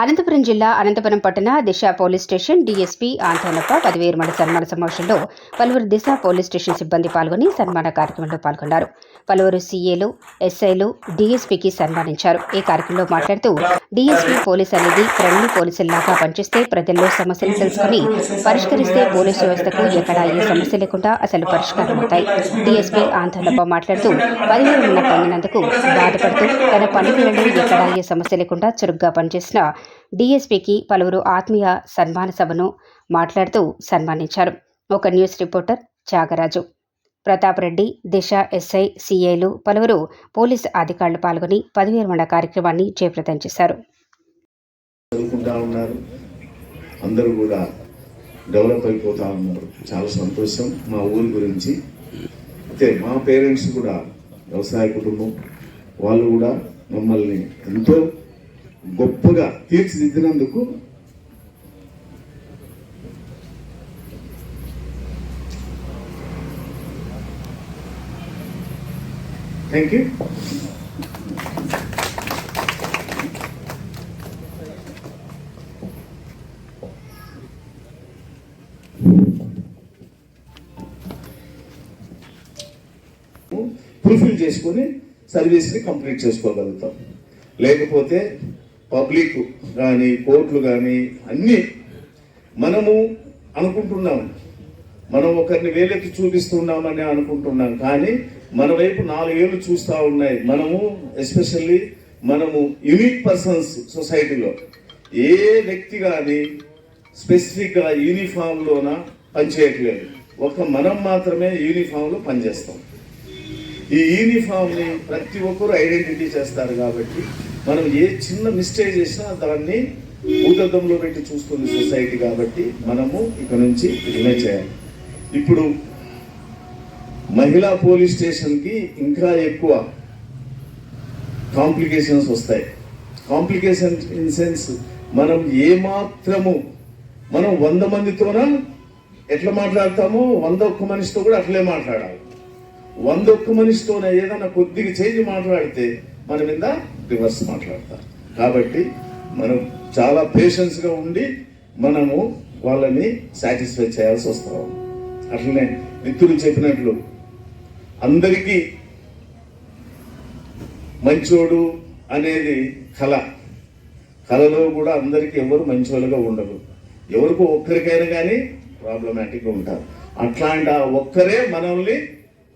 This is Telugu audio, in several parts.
అనంతపురం జిల్లా అనంతపురం పట్టణ దిశ పోలీస్ స్టేషన్ డీఎస్పీ ఆంధ్రనప్ప పదివేరుమడి సన్మాన సమావేశంలో పలువురు దిశ పోలీస్ స్టేషన్ సిబ్బంది పాల్గొని సన్మాన కార్యక్రమంలో పాల్గొన్నారు. పలువురు సీఏలు ఎస్ఐలు డీఎస్పీకి సన్మానించారు. ఈ కార్యక్రమంలో మాట్లాడుతూ డీఎస్పీ పోలీస్ అనేది క్రమిణి పోలీసుల్లాగా పనిచేస్తే ప్రజల్లో సమస్యలు తెలుసుకుని పరిష్కరిస్తే పోలీసు వ్యవస్థకు ఎక్కడ ఏ సమస్య లేకుండా అసలు పరిష్కారం అవుతాయి. డీఎస్పీ ఆంధ్రనప్ప మాట్లాడుతూ పదివేలు ఉన్న పొందినందుకు బాధపడుతూ తన పని ఎక్కడ ఏ సమస్య లేకుండా చురుగ్గా పనిచేసిన డీఎస్పీకి పలువురు ఆత్మీయ సన్మాన సభను మాట్లాడుతూ సన్మానించారు. ఒక news reporter Thyagaraju. Pratap Reddy Disha SI సిఐలు పలువురు పోలీసు అధికారులు పాల్గొని పదవి పదివేల కార్యక్రమాన్ని జయప్రదం చేశారు. అందరూ కూడా డెవలప్ అయిపోతా ఉన్నారు. చాలా సంతోషం మా ఊరి గురించి. అయితే మా పేరెంట్స్ కూడా వ్యవసాయ కుటుంబం వాళ్ళు కూడా మమ్మల్ని ఎంతో గొప్పగా తీర్చిదిద్దినందుకు థ్యాంక్ యూ. ఫుల్ఫిల్ చేసుకొని సర్వీస్ని కంప్లీట్ చేసుకోగలుగుతాం. లేకపోతే పబ్లిక్ కానీ కోర్టులు కానీ అన్నీ మనము అనుకుంటున్నాం. మనం ఒకరిని వేలెత్తి చూపిస్తున్నామని అనుకుంటున్నాం. కానీ మన వైపు నాలుగేళ్ళు చూస్తూ ఉన్నాయి. మనము ఎస్పెషల్లీ మనము యూనిక్ పర్సన్స్ సొసైటీలో. ఏ వ్యక్తి కానీ స్పెసిఫిక్గా యూనిఫామ్లోన పనిచేయట్లేదు. ఒక మనం మాత్రమే యూనిఫామ్లో పనిచేస్తాం. ఈ యూనిఫామ్ని ప్రతి ఒక్కరు ఐడెంటిటీ చేస్తారు కాబట్టి మనం ఏ చిన్న మిస్టేక్ చేసినా దాన్ని భూతద్దంలో పెట్టి చూస్తుంది సొసైటీ కాబట్టి మనము ఇక నుంచి ఇట్లనే చేయాలి. ఇప్పుడు మహిళా పోలీస్ స్టేషన్కి ఇంకా ఎక్కువ కాంప్లికేషన్స్ వస్తాయి. కాంప్లికేషన్ ఇన్ సెన్స్ మనం ఏమాత్రము మనం వంద మందితోన ఎట్లా మాట్లాడతామో వంద ఒక్క మనిషితో కూడా అట్లే మాట్లాడాలి. వంద ఒక్క మనిషితోనే ఏదైనా కొద్దిగా చేంజ్ మాట్లాడితే మన మీద రివర్స్ మాట్లాడతారు. కాబట్టి మనం చాలా పేషెన్స్గా ఉండి మనము వాళ్ళని సాటిస్ఫై చేయాల్సి వస్తాం అట్లనే మిత్రులు చెప్పినట్లు అందరికీ మంచోడు అనేది కళ. కళలో కూడా అందరికీ ఎవరు మంచోళ్ళుగా ఉండరు. ఎవరికో ఒక్కరికైనా కానీ ప్రాబ్లమాటిక్గా ఉంటారు. అట్లాంటి ఆ ఒక్కరే మనల్ని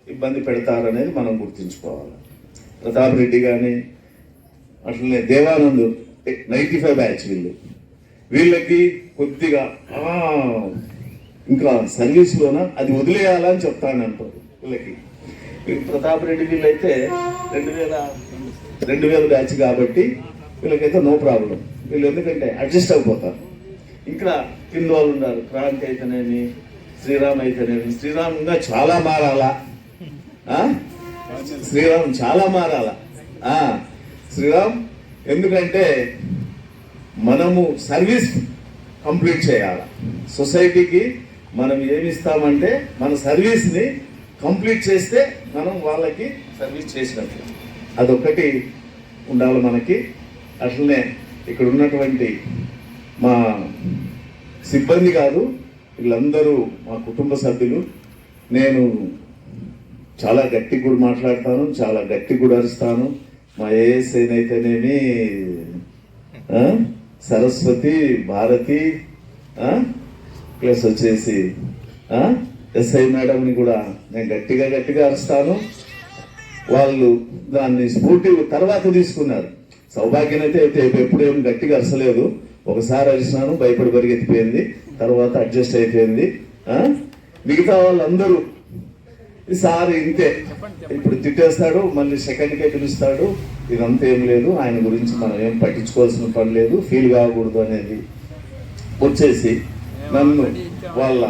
ఇబ్బంది పెడతారనేది మనం గుర్తుంచుకోవాలి. ప్రతాప్ రెడ్డి కానీ అట్లనే దేవానంద్ నైంటీ ఫైవ్ బ్యాచ్ వీళ్ళు. వీళ్ళకి కొద్దిగా ఇంకా సర్వీస్లోన? అది వదిలేయాలని చెప్తాను అంటారు వీళ్ళకి. ప్రతాప్ రెడ్డి వీళ్ళైతే రెండు వేల రెండు వేల బ్యాచ్ కాబట్టి వీళ్ళకైతే నో ప్రాబ్లం. వీళ్ళు ఎందుకంటే అడ్జస్ట్ అయిపోతారు ఇంకా కింద వాళ్ళు ఉన్నారు క్రాంతి అయితేనేమి శ్రీరామ్ అయితేనేమి. శ్రీరామ్ ఇంకా చాలా మారాలా? శ్రీరామ్ చాలా మారాలా? శ్రీరామ్ ఎందుకంటే మనము సర్వీస్ కంప్లీట్ చేయాలి? సొసైటీకి మనం ఏమిస్తామంటే మన సర్వీస్ని కంప్లీట్ చేస్తే మనం వాళ్ళకి సర్వీస్ చేసినట్టు. అదొకటి ఉండాలి మనకి. అట్లనే ఇక్కడ ఉన్నటువంటి మా సిబ్బంది కాదు వీళ్ళందరూ మా కుటుంబ సభ్యులు నేను చాలా గట్టి కూడా మాట్లాడతాను చాలా గట్టి కూడా అరుస్తాను. మా ఏఎస్ఐనైతేనేమి సరస్వతి భారతి ప్లస్ వచ్చేసి ఎస్ఐ మేడంని కూడా నేను గట్టిగా గట్టిగా అరుస్తాను. వాళ్ళు దాన్ని స్ఫూర్తి తర్వాత తీసుకున్నారు. సౌభాగ్యనైతే అయితే ఎప్పుడేం గట్టిగా అరసలేదు. ఒకసారి అరిసినాను భయపడి పరిగెత్తిపోయింది. తర్వాత అడ్జస్ట్ అయిపోయింది. మిగతా వాళ్ళందరూ ఈసారి ఇంతే. ఇప్పుడు తిట్టేస్తాడు మళ్ళీ సెకండ్కే పిలుస్తాడు. ఇదంతా ఏం లేదు. ఆయన గురించి మనం ఏం పట్టించుకోవాల్సిన పని లేదు. ఫీల్ కాకూడదు అనేది వచ్చేసి నన్ను వాళ్ళ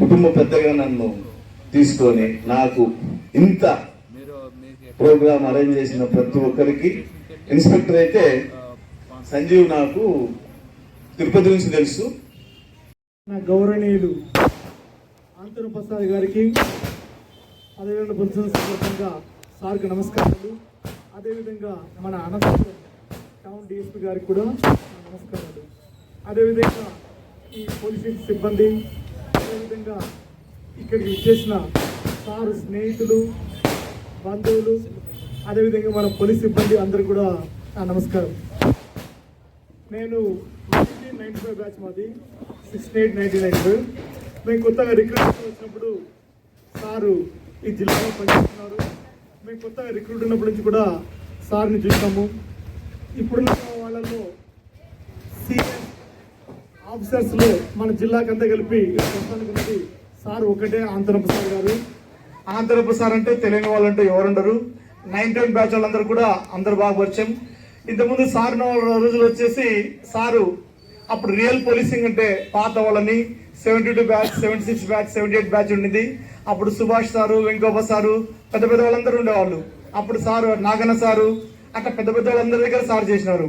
కుటుంబ పెద్దగా నన్ను తీసుకొని నాకు ఇంత ప్రోగ్రామ్ అరేంజ్ చేసిన ప్రతి ఒక్కరికి ఇన్స్పెక్టర్ అయితే సంజీవ్ నాకు తిరుపతి నుంచి తెలుసు. నా గౌరవనీయులు ఆంతరు ప్రసాద్ గారికి అదేవిధంగా పురుషుల సందర్భంగా సార్కి నమస్కారాలు. అదేవిధంగా మన అనంతపురం టౌన్ డిఎస్పీ గారికి కూడా నమస్కారాలు. అదేవిధంగా ఈ పోలీస్ సిబ్బంది అదేవిధంగా ఇక్కడికి వచ్చేసిన సారు స్నేహితులు బంధువులు అదేవిధంగా మన పోలీస్ సిబ్బంది అందరు కూడా నమస్కారం. నేను నైన్టీన్ నైన్టీ ఫైవ్ బ్యాచ్ మాది sixty eight nineteen ninety five మేము కొత్తగా రిక్రూట్మెంట్ వచ్చినప్పుడు సారు ఈ జిల్లాలో పనిచేస్తున్నారు. మేము కొత్తగా రిక్రూట్ ఉన్నప్పటి నుంచి కూడా సార్ని చూసాము ఇప్పుడున్న వాళ్ళలో సీనియర్ ఆఫీసర్స్లో మన జిల్లాకంతా కలిపి ఇక్కడ ప్రస్తుతానికి ఉన్నది సార్ ఒకటే ఆంతరప్ప సార్ గారు. ఆంతరప్ప సార్ అంటే తెలియని వాళ్ళంటే ఎవరుండరు. నైన్ టెన్ బ్యాచ్ వాళ్ళందరూ కూడా అందరు బాగా పరిచయం. ఇంతకుముందు సార్ రోజులు వచ్చేసి సారు అప్పుడు రియల్ పోలీసింగ్ అంటే పాత వాళ్ళని seventy two batch seventy six batch seventy eight batch ఉండింది అప్పుడు సుభాష్ సారు వెంకోబ సారు పెద్ద పెద్ద వాళ్ళందరూ ఉండేవాళ్ళు. అప్పుడు సారు నాగన్న సారు అట్లా పెద్ద పెద్ద వాళ్ళందరి దగ్గర సార్ చేసినారు.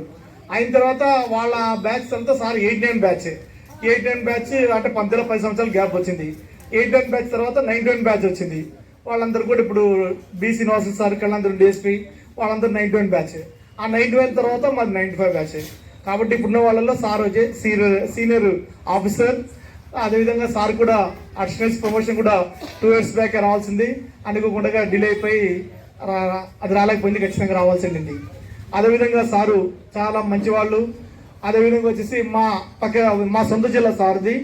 అయిన తర్వాత వాళ్ళ బ్యాచ్ అంతా sir eight nine batch eight nine batch అంటే పంతొమ్మిది పది సంవత్సరాలు గ్యాప్ వచ్చింది. ఎయిట్ నైన్ బ్యాచ్ తర్వాత నైన్ టెన్ బ్యాచ్ వచ్చింది. వాళ్ళందరూ కూడా ఇప్పుడు బీసీ నవాసు సార్ కళ్ళందరూ డిఎస్పీ వాళ్ళందరూ నైన్ టెన్ బ్యాచ్ ఆ నైన్ ట్వెల్వ్ తర్వాత మాది నైన్టీ ఫైవ్ బ్యాచ్ కాబట్టి ఇప్పుడున్న వాళ్ళలో సార్ వచ్చే సీనియర్ సీనియర్ ఆఫీసర్ అదేవిధంగా సార్ కూడా అడిషనల్స్ ప్రమోషన్ కూడా టూ ఇయర్స్ బ్యాక్ రావాల్సింది. అనుకోకుండా డిలే అయిపోయి రా- అది రాలేకపోయింది ఖచ్చితంగా రావాల్సింది అదేవిధంగా సారు చాలా మంచి వాళ్ళు అదేవిధంగా వచ్చేసి మా పక్క మా సొంత జిల్లా సార్ది.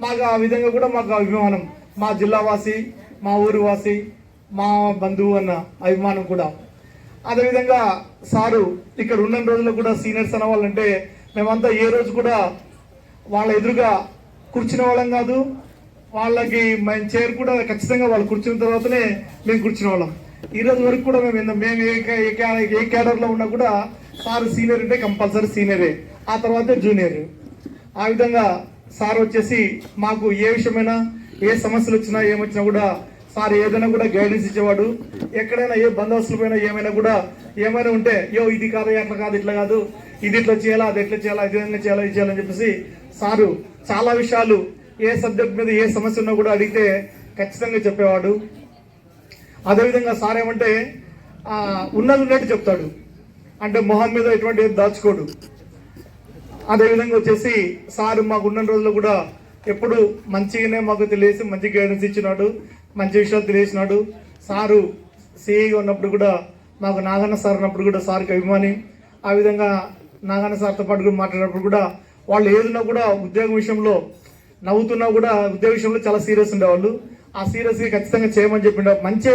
మాకు ఆ విధంగా కూడా మాకు అభిమానం. మా జిల్లా వాసి మా ఊరు వాసి మా బంధువు అన్న అభిమానం కూడా. అదేవిధంగా సారు ఇక్కడ ఉన్న రోజుల్లో కూడా సీనియర్స్ అన్న వాళ్ళంటే మేమంతా ఏ రోజు కూడా వాళ్ళ ఎదురుగా కూర్చునే వాళ్ళం కాదు. వాళ్ళకి మేము చైర్ కూడా ఖచ్చితంగా వాళ్ళు కూర్చున్న తర్వాతనే మేము కూర్చునే వాళ్ళం. ఈ రోజు వరకు కూడా మేము మేము ఏ కే- ఏ క్యాడర్లో ఉన్నా కూడా సార్ సీనియర్ అంటే కంపల్సరీ సీనియరే. ఆ తర్వాతే జూనియర్. ఆ విధంగా సార్ వచ్చేసి మాకు ఏ విషయమైనా ఏ సమస్యలు వచ్చినా ఏమొచ్చినా కూడా సార్ ఏదైనా కూడా గైడెన్స్ ఇచ్చేవాడు. ఎక్కడైనా ఏ బందోబస్తులు పోయినా ఏమైనా కూడా ఏమైనా ఉంటే యో ఇది కాదు అట్లా కాదు ఇట్లా కాదు ఇది ఇట్లా చేయాలా అది ఎట్లా చేయాలా ఇది విధంగా చేయాలా ఇది చేయాలని చెప్పేసి సారు చాలా విషయాలు ఏ సబ్జెక్ట్ మీద ఏ సమస్య ఉన్నా కూడా అడిగితే ఖచ్చితంగా చెప్పేవాడు. అదేవిధంగా సార్ ఏమంటే ఉన్నది ఉన్నట్టు చెప్తాడు. అంటే మొహం మీద ఎటువంటి ఏది దాచుకోడు. అదేవిధంగా వచ్చేసి సార్ మాకు ఉన్న రోజుల్లో కూడా ఎప్పుడు మంచిగానే మాకు తెలియసి మంచి గైడెన్స్ ఇచ్చినాడు మంచి విషయాలు తెలియసినాడు సారు సిఐగా ఉన్నప్పుడు కూడా మాకు నాగన్న సార్ ఉన్నప్పుడు కూడా సార్కి అభిమాని. ఆ విధంగా నాగన్న సార్తో పాటు కూడా మాట్లాడినప్పుడు కూడా వాళ్ళు ఏదున్నా కూడా ఉద్యోగం విషయంలో నవ్వుతున్నా కూడా ఉద్యోగ విషయంలో చాలా సీరియస్ ఉండేవాళ్ళు. ఆ సీరియస్గా ఖచ్చితంగా చేయమని చెప్పిండే. మంచి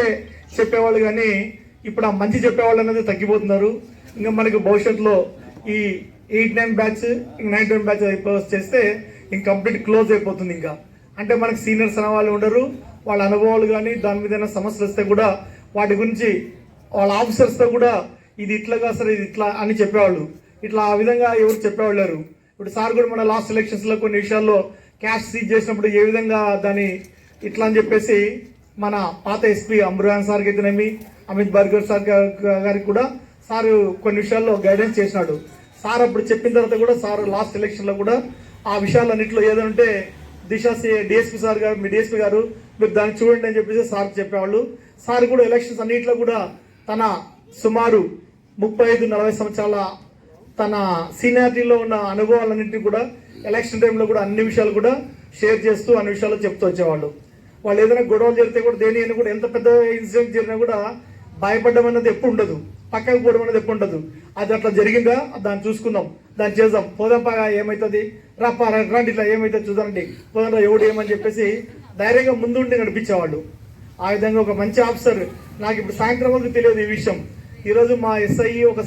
చెప్పేవాళ్ళు కానీ ఇప్పుడు ఆ మంచి చెప్పేవాళ్ళు అనేది తగ్గిపోతున్నారు. ఇంకా మనకి భవిష్యత్తులో ఈ eight nine batch nine ten batch అయిపోయి చేస్తే ఇంక కంప్లీట్ క్లోజ్ అయిపోతుంది ఇంకా. అంటే మనకి సీనియర్స్ అనే వాళ్ళు ఉండరు. వాళ్ళ అనుభవాలు కానీ దాని మీద ఏమైనా సమస్యలు వస్తే కూడా వాటి గురించి వాళ్ళ ఆఫీసర్స్తో కూడా ఇది ఇట్లా సరే ఇది ఇట్లా అని చెప్పేవాళ్ళు. ఇట్లా ఆ విధంగా ఎవరు చెప్పేవాళ్ళు ఇప్పుడు సార్ కూడా మన లాస్ట్ ఎలక్షన్స్లో కొన్ని విషయాల్లో క్యాష్ సీజ్ చేసినప్పుడు ఏ విధంగా దాన్ని ఇట్లా అని చెప్పేసి మన పాత ఎస్పీ అమృహాన్ సార్కి అయితేనేమి అమిత్ బర్గర్ సార్ గారికి కూడా సార్ కొన్ని విషయాల్లో గైడెన్స్ చేసినాడు. సార్ అప్పుడు చెప్పిన తర్వాత కూడా సార్ లాస్ట్ ఎలక్షన్లో కూడా ఆ విషయాలన్నింటిలో ఏదైనా ఉంటే దిశ డిఎస్పీ సార్ గారు మీ డిఎస్పీ గారు మీరు దాన్ని చూడండి అని చెప్పేసి సార్ చెప్పేవాళ్ళు. సార్ కూడా ఎలక్షన్స్ అన్నింటిలో కూడా తన సుమారు ముప్పై ఐదు నలభై సంవత్సరాల తన సీనియారిటీలో ఉన్న అనుభవాలన్నింటినీ కూడా ఎలక్షన్ టైంలో కూడా అన్ని విషయాలు కూడా షేర్ చేస్తూ అన్ని విషయాలు చెప్తూ వచ్చేవాళ్ళు. వాళ్ళు ఏదైనా గొడవలు జరిగితే కూడా దేని కూడా ఎంత పెద్ద ఇన్సిడెంట్ జరిగినా కూడా భయపడడం అనేది ఎప్పుడు ఉండదు. పక్కకు పోవడం అనేది ఎప్పుడు ఉండదు. అది అట్లా జరిగిందా? దాన్ని చూసుకుందాం. దాన్ని చేద్దాం. పోదంపగా ఏమవుతుంది రాపా రండి ఇట్లా ఏమైతుంది చూద్దామండి. పోదాం ఎవడు ఏమని చెప్పేసి ధైర్యంగా ముందుండి నడిపించేవాళ్ళు. ఆ విధంగా ఒక మంచి ఆఫీసర్ నాకు ఇప్పుడు సాయంత్రం వరకు తెలియదు ఈ విషయం. ఈరోజు మా ఎస్ఐ ఒక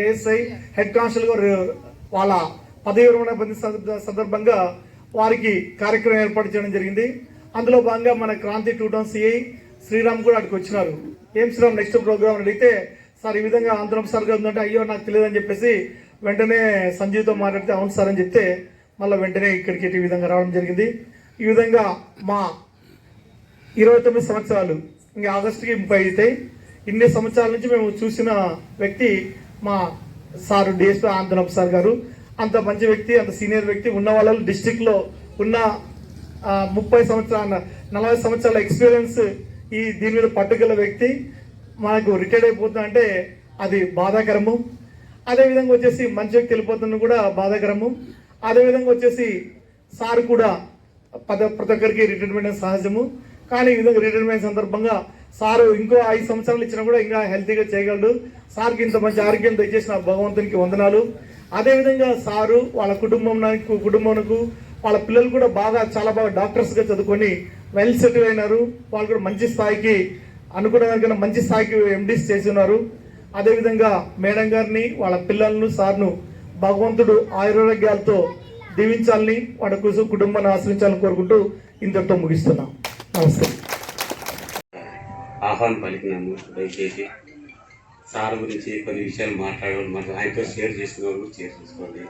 ఏఎస్ఐ హెడ్ కానిస్టేబుల్ గారు వాళ్ళ పదవి విరమణ పొందిన సందర్భంగా వారికి కార్యక్రమం ఏర్పాటు చేయడం జరిగింది. అందులో భాగంగా మన Kranthi two town CI Sriram కూడా అక్కడికి వచ్చినారు. ఏం శ్రీరామ్ నెక్స్ట్ ప్రోగ్రామ్ అడిగితే సార్ ఈ విధంగా ఆంధ్రం సార్గా ఉందంటే అయ్యో నాకు తెలియదని చెప్పేసి వెంటనే సంజీవ్తో మాట్లాడితే అవును సార్ అని చెప్తే మళ్ళీ వెంటనే ఇక్కడికి ఈ విధంగా రావడం జరిగింది. ఈ విధంగా మా ఇరవై తొమ్మిది సంవత్సరాలు ఇంకా ఆగస్టుకి ముప్పై అవుతాయి ఇన్ని సంవత్సరాల నుంచి మేము చూసిన వ్యక్తి మా సారు డిఎస్పీ ఆంధ్రనప్ సార్ గారు. అంత మంచి వ్యక్తి అంత సీనియర్ వ్యక్తి. ఉన్న వాళ్ళు డిస్టిక్లో ఉన్న ముప్పై సంవత్సరాల నలభై సంవత్సరాల ఎక్స్పీరియన్స్ ఈ దీని మీద పట్టుగల వ్యక్తి. మనకు రిటైర్డ్ అయిపోతున్నా అంటే అది బాధాకరము. అదేవిధంగా వచ్చేసి మంచి వ్యక్తి వెళ్ళిపోతున్న కూడా బాధాకరము. అదేవిధంగా వచ్చేసి సార్ కూడా పద ప్రతి ఒక్కరికి రిటైర్మెంట్ సహజము. కానీ ఈ విధంగా రిటైర్మెంట్ సందర్భంగా సారు ఇంకో ఐదు సంవత్సరాలు ఇచ్చినా కూడా ఇంకా హెల్తీగా చేయగలడు. సార్కి ఇంత మంచి ఆరోగ్యం దయచేసిన భగవంతునికి వందనాలు. అదేవిధంగా సారు వాళ్ళ కుటుంబానికి కుటుంబంకు వాళ్ళ పిల్లలు కూడా బాగా చాలా బాగా డాక్టర్స్గా చదువుకొని వెల్ సెటిల్ అయినారు. వాళ్ళు కూడా మంచి స్థాయికి అనుకున్న మంచి స్థాయికి ఎండీస్ చేసి ఉన్నారు అదేవిధంగా మేడం గారిని వాళ్ళ పిల్లలను సార్ను భగవంతుడు ఆయురారోగ్యాలతో దీవించాలని వాళ్ళ కోసం కుటుంబాన్ని ఆశ్రయించాలని కోరుకుంటూ ఇంతటితో ముగిస్తున్నాం. నమస్కారం ఆహ్వానం పలికినాము దయచేసి. సార్ గురించి కొన్ని విషయాలు మాట్లాడేవాళ్ళు మరి ఆయనతో షేర్ చేసుకున్నప్పుడు షేర్ చేసుకోండి.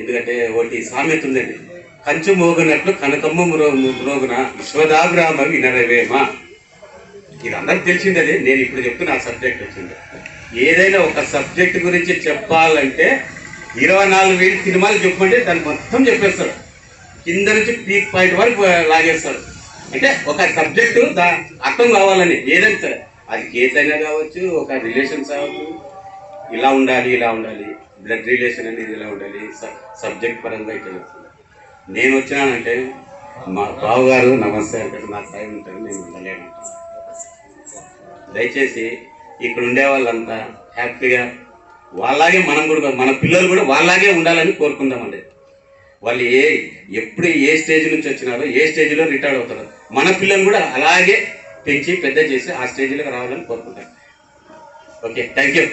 ఎందుకంటే ఒకటి సామెత ఉందండి. కంచు మోగినట్లు కనకమ్మ మ్రో- మ్రోగున విశ్వదాగ్రామ వినరవేమ. ఇది అందరికి తెలిసింది అది. నేను ఇప్పుడు చెప్తున్న ఆ సబ్జెక్ట్ వచ్చింది. ఏదైనా ఒక సబ్జెక్ట్ గురించి చెప్పాలంటే ఇరవై నాలుగు వేలు సినిమాలు చెప్పమంటే దాన్ని మొత్తం చెప్పేస్తాడు కింద నుంచి పీక్ పాయింట్ వరకు లాగేస్తాడు అంటే ఒక సబ్జెక్టు దా అర్థం కావాలని ఏదైనా సరే. అది కేసు అయినా కావచ్చు ఒక రిలేషన్స్ కావచ్చు. ఇలా ఉండాలి ఇలా ఉండాలి. బ్లడ్ రిలేషన్ అనేది ఇలా ఉండాలి. సబ్జెక్ట్ పరంగా ఇట్లా వస్తుంది నేను వచ్చినానంటే మా బావగారు నమస్తే అంటే నాకు టైం ఉంటుంది నేను ఉండలేను దయచేసి ఇక్కడ ఉండే వాళ్ళంతా హ్యాపీగా వాళ్ళలాగే మనం కూడా మన పిల్లలు కూడా వాళ్ళలాగే ఉండాలని కోరుకుందామండి. వాళ్ళు ఏ ఎప్పుడు ఏ స్టేజ్ నుంచి వచ్చినారో ఏ స్టేజ్లో రిటైర్డ్ అవుతారో మన పిల్లలు కూడా అలాగే పెంచి పెద్ద చేసి ఆ స్టేజ్లోకి రావాలని కోరుకుంటాను ఓకే థ్యాంక్ యూ